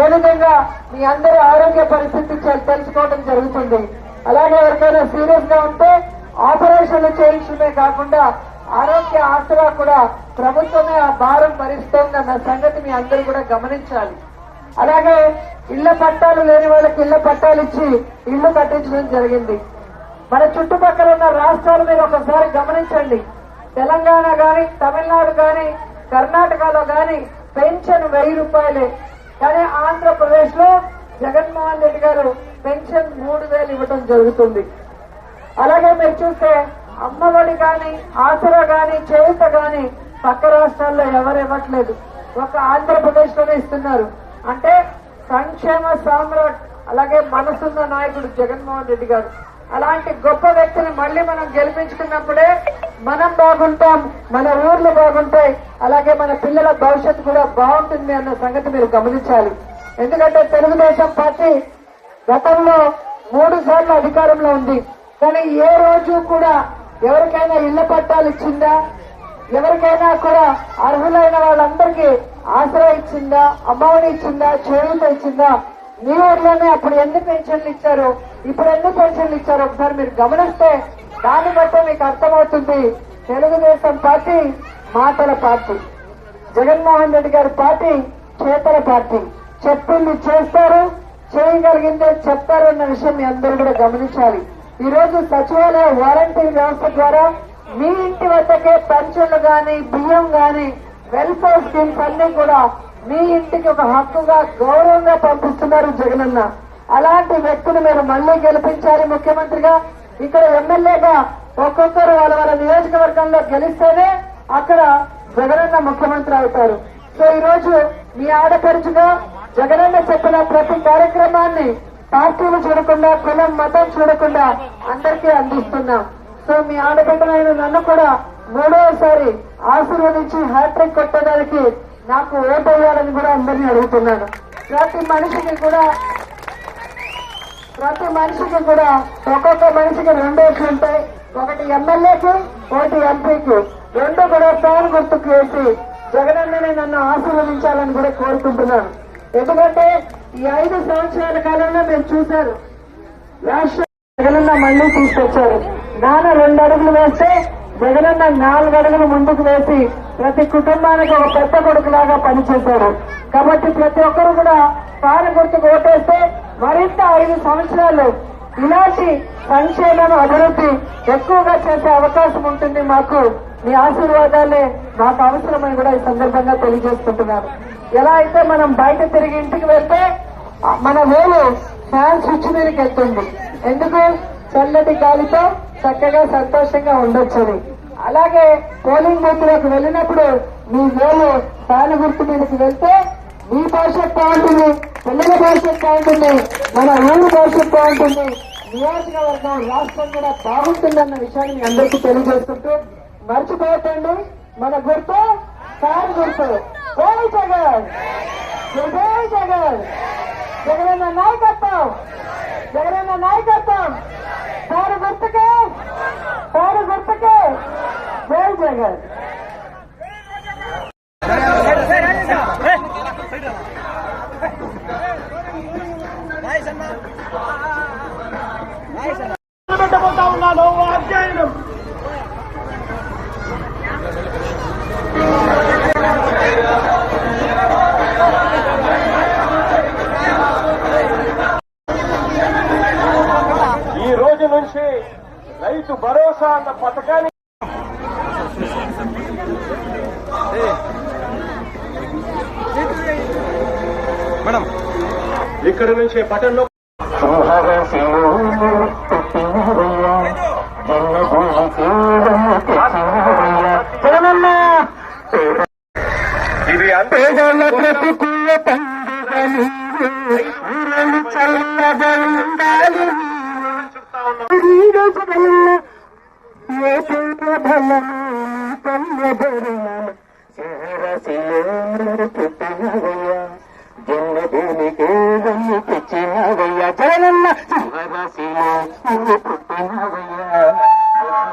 ఏ విధంగా మీ అందరి ఆరోగ్య పరిస్థితి తెలుసుకోవడం జరుగుతుంది. అలాగే ఎవరికైనా సీరియస్గా ఉంటే ఆపరేషన్లు చేయించడమే కాకుండా ఆరోగ్య ఆసరా కూడా ప్రభుత్వమే ఆ భారం భరిస్తోందన్న సంగతి మీ అందరూ కూడా గమనించాలి. అలాగే ఇళ్ళ పట్టాలు లేని వాళ్ళకి ఇళ్ళ పట్టాలు ఇచ్చి ఇళ్ళు కట్టించడం జరిగింది. మన చుట్టుపక్కల ఉన్న రాష్ట్రాలు మీరు ఒకసారి గమనించండి. తెలంగాణ కానీ తమిళనాడు కానీ కర్ణాటకలో కానీ పెన్షన్ వెయ్యి రూపాయలే. కానీ ఆంధ్రప్రదేశ్లో జగన్మోహన్ రెడ్డి గారు పెన్షన్ మూడు వేలు ఇవ్వడం జరుగుతుంది. అలాగే మీరు చూస్తే అమ్మఒడి గాని ఆసరా గాని చేయుత గాని పక్క రాష్ట్రాల్లో ఎవరు ఇవ్వట్లేదు. ఒక ఆంధ్రప్రదేశ్లోనే ఇస్తున్నారు. అంటే సంక్షేమ సామ్రాట్ అలాగే మనసున్న నాయకుడు జగన్మోహన్ రెడ్డి గారు. అలాంటి గొప్ప వ్యక్తిని మళ్ళీ మనం గెలిపించుకున్నప్పుడే మనం బాగుంటాం మన ఊర్లు బాగుంటాయి అలాగే మన పిల్లల భవిష్యత్తు కూడా బాగుంటుంది అన్న సంగతి మీరు గమనించాలి. ఎందుకంటే తెలుగుదేశం పార్టీ గతంలో మూడు సార్లు అధికారంలో ఉంది. కానీ ఏ రోజు కూడా ఎవరికైనా ఇళ్ళ పట్టాలు ఇచ్చిందా? ఎవరికైనా కూడా అర్హులైన వాళ్ళందరికీ ఆసరా ఇచ్చిందా? అమ్మఒడి ఇచ్చిందా? చేయూత ఇచ్చిందా? మీ ఊర్లోనే అప్పుడు ఎన్ని పెన్షన్లు ఇచ్చారు? ఇప్పుడు ఎన్ని పెన్షన్లు ఇచ్చారు? ఒకసారి మీరు గమనిస్తే దాన్ని బట్టే మీకు అర్థమవుతుంది. తెలుగుదేశం పార్టీ మాటల పార్టీ. జగన్మోహన్ రెడ్డి గారి పార్టీ చేతల పార్టీ. చెప్పింది చేస్తారు చేయగలిగిందే చెప్తారు అన్న విషయం మీ అందరూ కూడా గమనించాలి. ఈ రోజు సచివాలయ వాలంటీర్ వ్యవస్థ ద్వారా మీ ఇంటి వద్దకే పెన్షన్లు గాని బియ్యం గాని వెల్ఫేర్ స్కీమ్స్ అన్ని కూడా మీ ఇంటికి ఒక హక్కుగా గౌరవంగా పంపిస్తున్నారు జగనన్న. అలాంటి వ్యక్తులు మీరు మళ్ళీ గెలిపించాలి ముఖ్యమంత్రిగా. ఇక్కడ ఎమ్మెల్యేగా ఒక్కొక్కరు వాళ్ళ వాళ్ళ నియోజకవర్గంలో గెలిస్తేనే అక్కడ జగనన్న ముఖ్యమంత్రి అవుతారు. సో ఈ రోజు మీ ఆడపడుచుగా జగనన్న చెప్పిన ప్రతి కార్యక్రమాన్ని పార్టీలు చూడకుండా కులం మతం చూడకుండా అందరికీ అందిస్తున్నాం. సో మీ ఆడబిడ్డలైన నన్ను కూడా మూడవసారి ఆశీర్వదించి హ్యాట్రిక్ కొట్టడానికి నాకు ఓటు వేయాలని కూడా అందరినీ అడుగుతున్నాను. ప్రతి మనిషికి కూడా ప్రతి మనిషికి కూడా ఒక్కొక్క మనిషికి రెండు ఓట్లు ఉంటాయి. ఒకటి ఎమ్మెల్యేకి ఒకటి ఎంపీకి. రెండు కూడా పేరు గుర్తుకు వేసి జగనన్నని నన్ను ఆశీర్వదించాలని కూడా కోరుకుంటున్నాను. ఎందుకంటే ఈ ఐదు సంవత్సరాల కాలంలో మీరు చూశారు. రాష్ట్ర జగనన్న మళ్ళీ తీసుకొచ్చారు. నాన్న రెండు అడుగులు వేస్తే జగనన్న నాలుగు అడుగులు ముందుకు వేసి ప్రతి కుటుంబానికి ఒక పెద్ద కొడుకులాగా పనిచేశారు కాబట్టి ప్రతి ఒక్కరు కూడా పాల గుర్తుకు ఓటేస్తే మరింత ఐదు సంవత్సరాలు ఇలాంటి సంక్షేమం అభివృద్ధి ఎక్కువగా చేసే అవకాశం ఉంటుంది మాకు. మీ ఆశీర్వాదాలే మాకు అవసరమని కూడా ఈ సందర్భంగా తెలియజేసుకుంటున్నాను. ఎలా అయితే మనం బయట తిరిగి ఇంటికి వెళ్తే మన వేలు ఫ్యాన్ స్విచ్ మీదకి వెళ్తుంది ఎందుకు? చల్లటి గాలితో చక్కగా సంతోషంగా ఉండొచ్చని. అలాగే పోలింగ్ బూత్లోకి వెళ్ళినప్పుడు మీ వేలు ఫ్యాన్ గుర్తు మీదకి వెళ్తే మీ భవిష్యత్ బాగుంటుంది. పిల్లల భవిష్యత్ బాగుంటుంది మన ఊరు భవిష్యత్ బాగుంటుంది. నియోజకవర్గం రాష్ట్రం కూడా బాగుంటుందన్న విషయాన్ని మీ అందరికీ తెలియజేస్తుంటూ మర్చిపోతండి మన గుర్తు ఫ్యాన్ గుర్తు. జై జగన్! జై జగన్! జగనన్న నాయకత్వం! జగనన్న నాయకత్వం! పేరు గుర్తుకే! పేరు గుర్తుకే! జై జగన్! ఉన్నాను అధ్యయనం ఈ రోజు నుంచి రైతు భరోసా అన్న పథకాన్ని మేడం ఇక్కడ నుంచి పట్టణంలో బ్రతుకుల పండుగలు ఊరలు చల్లగా ఉండాలి ఈ రోజు వల్ల ఏ శివరశిలో పుట్టినవయ్యా జన్మభూమికి వెళ్ళి తెచ్చినవయ్యా జగనన్న శివరశిలో పుట్టినవయ్యా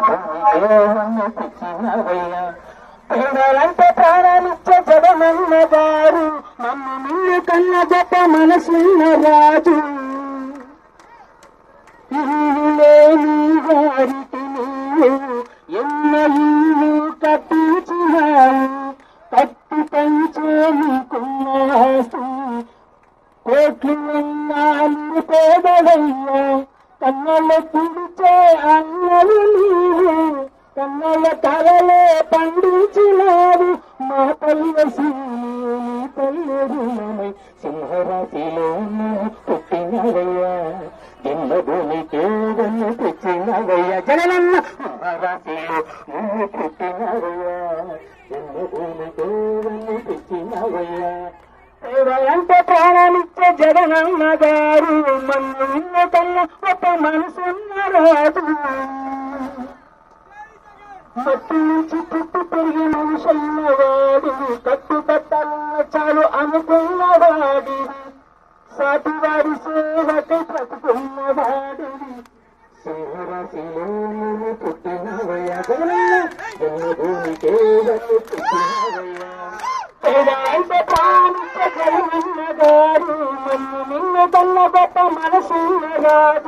జన్మభూమికి తెచ్చినవయ్యా పేదలంటే ప్రాణాలిచ్చే జగనన్న గారు నన్ను నిన్ను కన్న గొప్ప మనసున్న రాజు. లేని వారికి నీవు ఎన్న ఇల్లు కట్టించినావు కట్టి పెంచే నీకున్న ఆస్తి. కోట్లు అన్నాలు పేదవయ్యా కన్నలు పుడిచే అన్నలు నీవు. కన్నల కలలే పండించినావు. మా తల్లి తల్లి రుణమై సింహరాశిలో పుట్టినవయ్యా జన్మ జన్మభూమికి వన్ను తెచ్చినవయ్యా జననన్న సింహరాశిలో నువ్వు పుట్టినవయ్యా జన్మభూమికి వన్ను తెచ్చినవయ్యా అంటే ప్రాణమిచ్చే జగనన్న గారు మన్ను నిన్న కన్నా ఒక మనసున్న రాదు మట్టి నుంచి పుట్టు పెరిగిన మనుషున్నవాడు కట్టు కట్టాలన్న చాలు అనుకున్నవాడి సాటి వారి సేవకై బ్రతుకున్నవాడి సింహరాశిలో నువ్వు పుట్టినవయ్యా జన్మభూమికే వన్ను పుట్టినవయ్యా పేదాంత ప్రాణిక జగనన్నగారు మన్ను నిన్ను కన్న గొప్ప మనసున్నగారు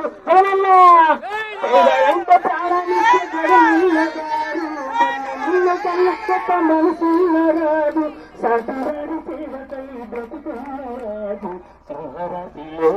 కలక్షత మనసురాదు సతరాడి తీరకై బ్రతుకురాదు సింహరాశిలో